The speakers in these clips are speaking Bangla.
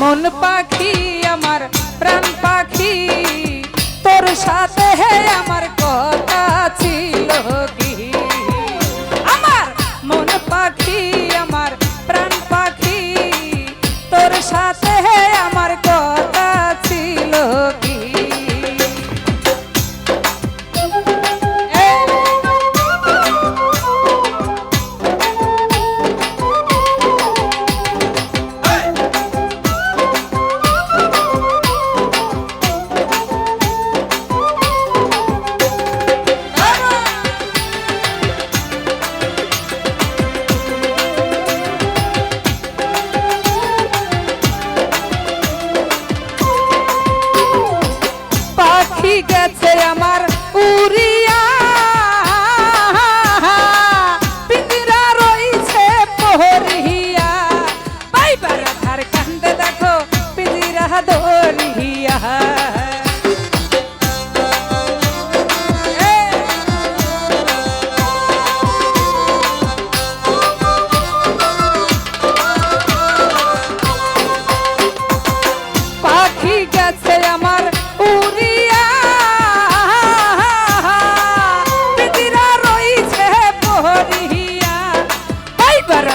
মন পাখি আমার প্রাণ পাখি। তোর সাথে হে আমার কথা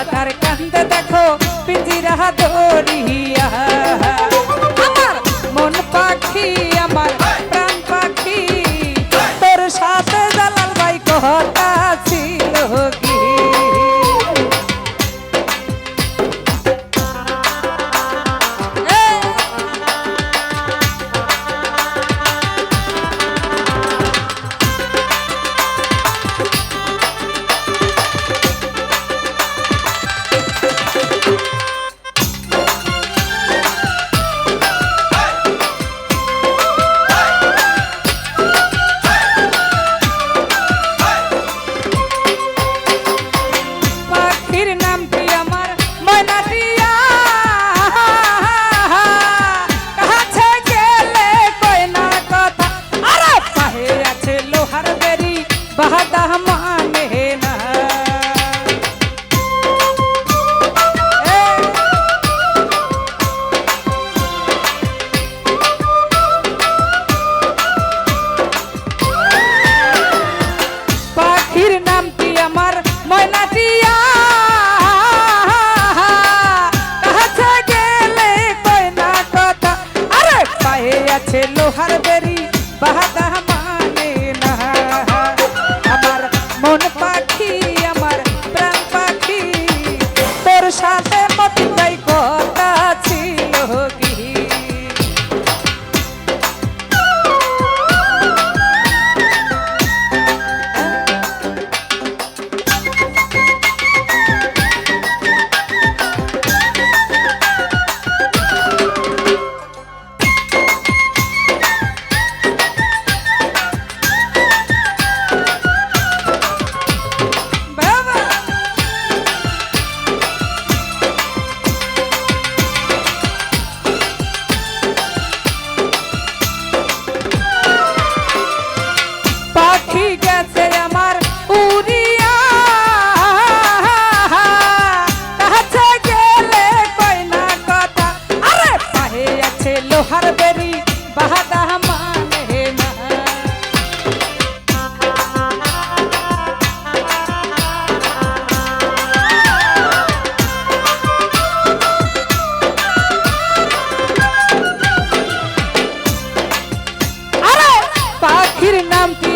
তার কান্দে দেখো পিঞ্জিরা ধরিয়া campeón.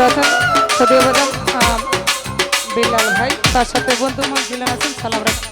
রতন সদীয় বেগম বেলাল ভাই। তার সাথে বন্ধু মন মহিলা আছেন সালাম রাখুন।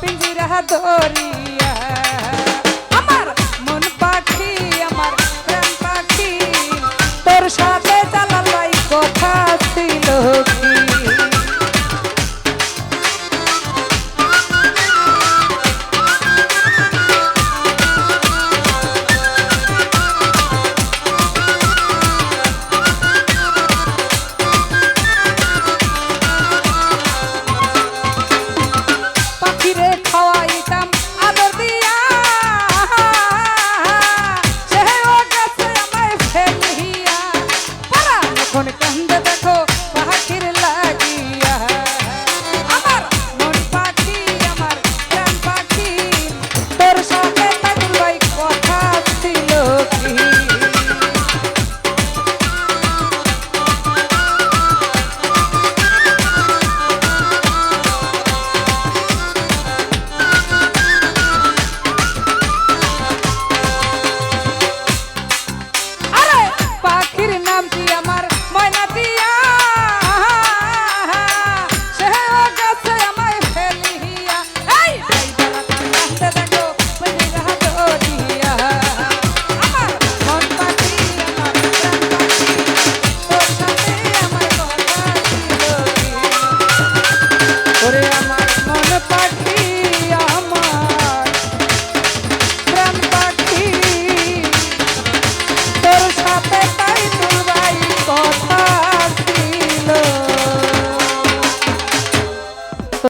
পিঞ্জিরা দরিয়া